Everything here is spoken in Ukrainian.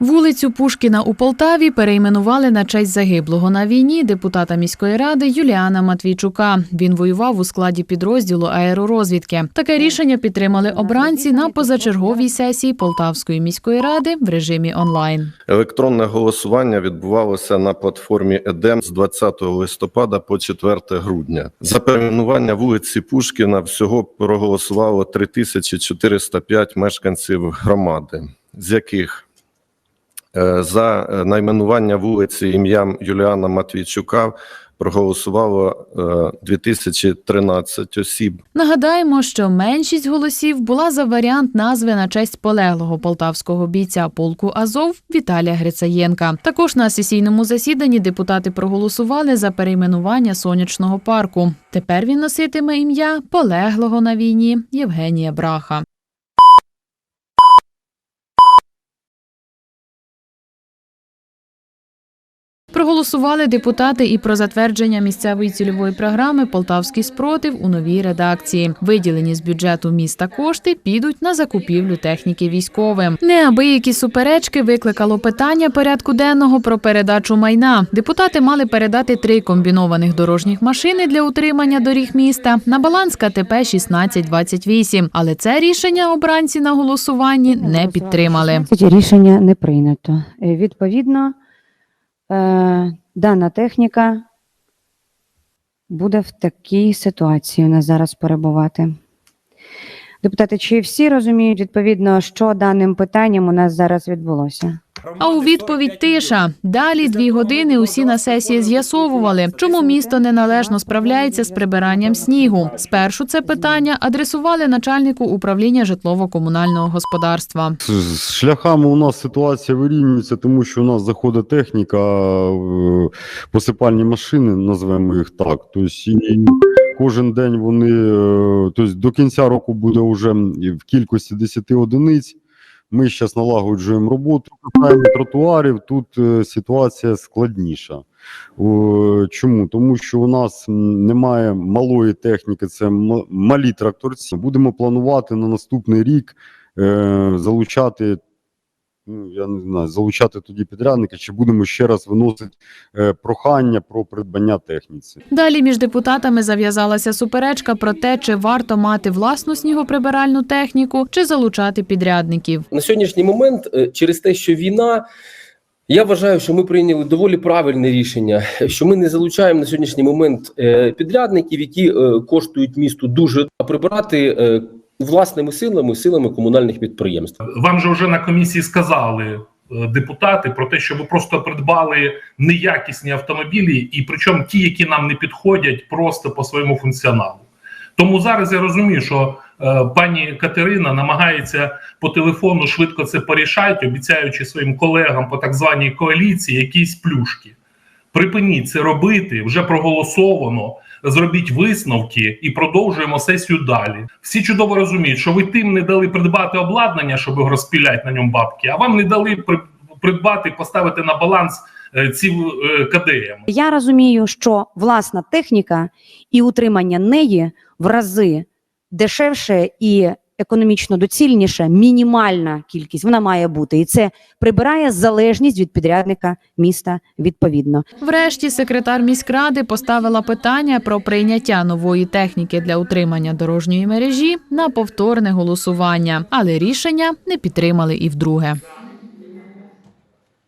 Вулицю Пушкіна у Полтаві перейменували на честь загиблого на війні депутата міської ради Юліана Матвійчука. Він воював у складі підрозділу аеророзвідки. Таке рішення підтримали обранці на позачерговій сесії Полтавської міської ради в режимі онлайн. Електронне голосування відбувалося на платформі ЕДЕМ з 20 листопада по 4 грудня. За перейменування вулиці Пушкіна всього проголосувало 3405 мешканців громади, з яких за е, найменування вулиці ім'ям Юліана Матвійчука проголосувало е, 2013 осіб. Нагадаємо, що меншість голосів була за варіант назви на честь полеглого полтавського бійця полку Азов Віталія Грицаєнка. Також на сесійному засіданні депутати проголосували за перейменування сонячного парку. Тепер він носитиме ім'я полеглого на війні Євгенія Браха. Проголосували депутати і про затвердження місцевої цільової програми Полтавський спротив у новій редакції. Виділені з бюджету міста кошти підуть на закупівлю техніки військовим. Неабиякі суперечки викликало питання порядку денного про передачу майна. Депутати мали передати три комбінованих дорожніх машини для утримання доріг міста на баланс КТП 1628. Але це рішення обранці на голосуванні не підтримали. Рішення не прийнято. Е, Відповідно, дана техніка буде в такій ситуації у нас зараз перебувати. Депутати, чи всі розуміють відповідно, що даним питанням у нас зараз відбулося? А у відповідь тиша. Далі дві години усі на сесії з'ясовували, чому місто неналежно справляється з прибиранням снігу. Спершу це питання адресували начальнику управління житлово-комунального господарства. З- шляхами у нас ситуація вирівнюється, тому що у нас заходить техніка, е, посипальні машини, назвемо їх так. Тобто і кожен день вони, е, тобто до кінця року буде вже в кількості 10 одиниць. Ми зараз налагоджуємо роботу, касаємо тротуарів. Тут е, ситуація складніша. Чому? Тому що у нас немає малої техніки, це малі тракторці. Будемо планувати на наступний рік е, залучати. Ну, я не знаю, залучати тоді підрядника, чи будемо ще раз виносити е, прохання про придбання техніці. Далі між депутатами зав'язалася суперечка про те, чи варто мати власну снігоприбиральну техніку, чи залучати підрядників. на сьогоднішній момент, е, через те, що війна, я вважаю, що ми прийняли доволі правильне рішення, що ми не залучаємо на сьогоднішній момент е, підрядників, які коштують місту дуже а прибирати власними силами, силами комунальних підприємств. Вам же вже на комісії сказали е, депутати про те, що ви просто придбали неякісні автомобілі, і причому ті, які нам не підходять просто по своєму функціоналу. Тому зараз я розумію, що е, пані Катерина намагається по телефону швидко це порішати, обіцяючи своїм колегам по так званій коаліції якісь плюшки. Припиніть це робити, вже проголосовано. Зробіть висновки і продовжуємо сесію далі. Всі чудово розуміють, що ви тим не дали придбати обладнання, щоб розпіляти на ньому бабки, а вам не дали при- придбати, поставити на баланс е, ці е, КДМ. Я розумію, що власна техніка і утримання неї в рази дешевше і економічно доцільніше, мінімальна кількість вона має бути, і це прибирає залежність від підрядника міста відповідно. Врешті секретар міськради поставила питання про прийняття нової техніки для утримання дорожньої мережі на повторне голосування, але рішення не підтримали і вдруге.